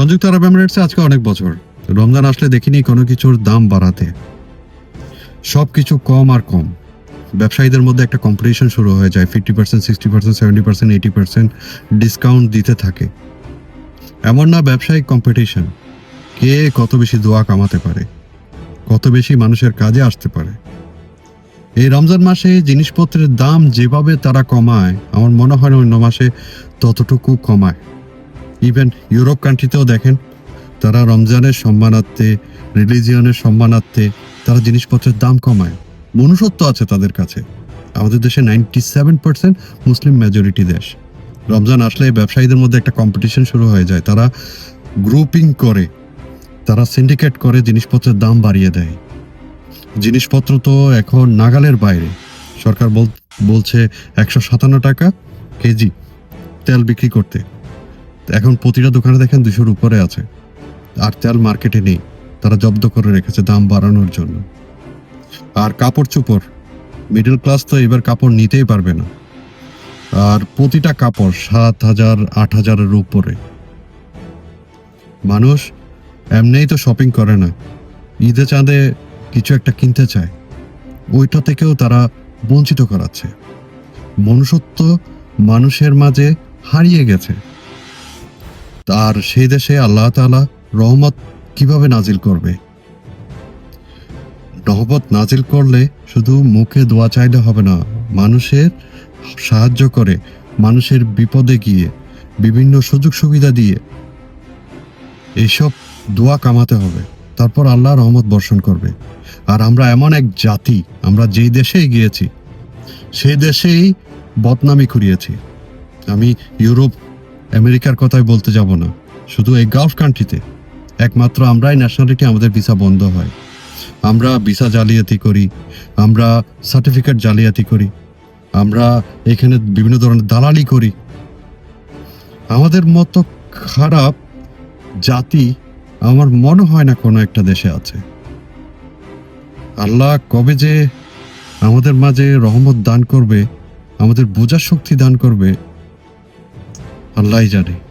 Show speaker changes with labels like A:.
A: সংযুক্ত আরব এমিরেটসে আজকে অনেক বছর। রমজান আসলে দেখিনি কোনো কিছুর দাম বাড়াতে। সব কিছু কম আর কম। ব্যবসায়ীদের মধ্যে একটা কম্পিটিশন শুরু হয়ে যায়। Fifty percent sixty percent seventy percent eighty percent discount দিতে থাকে। এমন না ব্যবসায়িক কম্পিটিশন কে কত বেশি দোয়া কামাতে পারে? কত বেশি মানুষের কাজে আসতে পারে? এই রমজান মাসে জিনিসপত্রের দাম যেভাবে তারা কমায়, আমার মনে হয় অন্য মাসে ততটুকু কমায়। ইভেন ইউরোপ কান্ট্রিতেও দেখেন, তারা রমজানের সম্মানার্থে রিলিজিয়নের সম্মানার্থে তারা জিনিসপত্রের দাম কমায়। মনুষ্যত্ব আছে তাদের কাছে। আমাদের দেশে নাইনটি সেভেন পার্সেন্ট মুসলিম মেজরিটি দেশ। রমজান আসলে ব্যবসায়ীদের মধ্যে একটা কম্পিটিশন শুরু হয়ে যায়। তারা গ্রুপিং করে, তারা সিন্ডিকেট করে জিনিসপত্রের দাম বাড়িয়ে দেয়। জিনিসপত্র তো এখন নাগালের বাইরে। সরকার বল, বলছে একশো সাতান্ন টাকা কেজি তেল বিক্রি করতে। এখন প্রতিটা দোকানে দেখেন দুশোর উপরে আছে। আর তেল মার্কেটে নেই। তারা জব্দ করে রেখেছে দাম বাড়ানোর জন্য। আর কাপড় চোপড় মিডল ক্লাস তো এবার কাপড় নিতেই পারবে না। আর প্রতিটা কাপড় সাত হাজার, আট হাজারের উপরে। মানুষ এমনিই তো শপিং করে না। ঈদে চাঁদে কিছু একটা কিনতে চায়। ওইটা থেকেও তারা বঞ্চিত করাচ্ছে। মনুষ্যত্ব মানুষের মাঝে হারিয়ে গেছে। আর সেই দেশে আল্লাহ তাআলা রহমত কীভাবে নাজিল করবে? রহমত নাজিল করলে শুধু মুখে দোয়া চাইলে হবে না, মানুষের সাহায্য করে, মানুষের বিপদে গিয়ে, বিভিন্ন সুযোগ সুবিধা দিয়ে এইসব দোয়া কামাতে হবে। তারপর আল্লাহ রহমত বর্ষণ করবে। আর আমরা এমন এক জাতি, আমরা যেই দেশেই গিয়েছি, সেই দেশেই বদনামি করিয়েছি আমি ইউরোপ আমেরিকার কথাই বলতে যাব না। শুধু এই গালফ কান্ট্রিতে। একমাত্র আমরাই ন্যাশনালিটি আমাদের ভিসা বন্ধ হয়। আমরা ভিসা জালিয়াতি করি। আমরা সার্টিফিকেট জালিয়াতি করি। আমরা এখানে বিভিন্ন ধরনের দালালি করি। আমাদের মতো খারাপ জাতি আমার মনে হয় না কোনো একটা দেশে আছে। আল্লাহ কবে যে আমাদের মাঝে রহমত দান করবে, আমাদের বোঝার শক্তি দান করবে আল্লাহই জানে।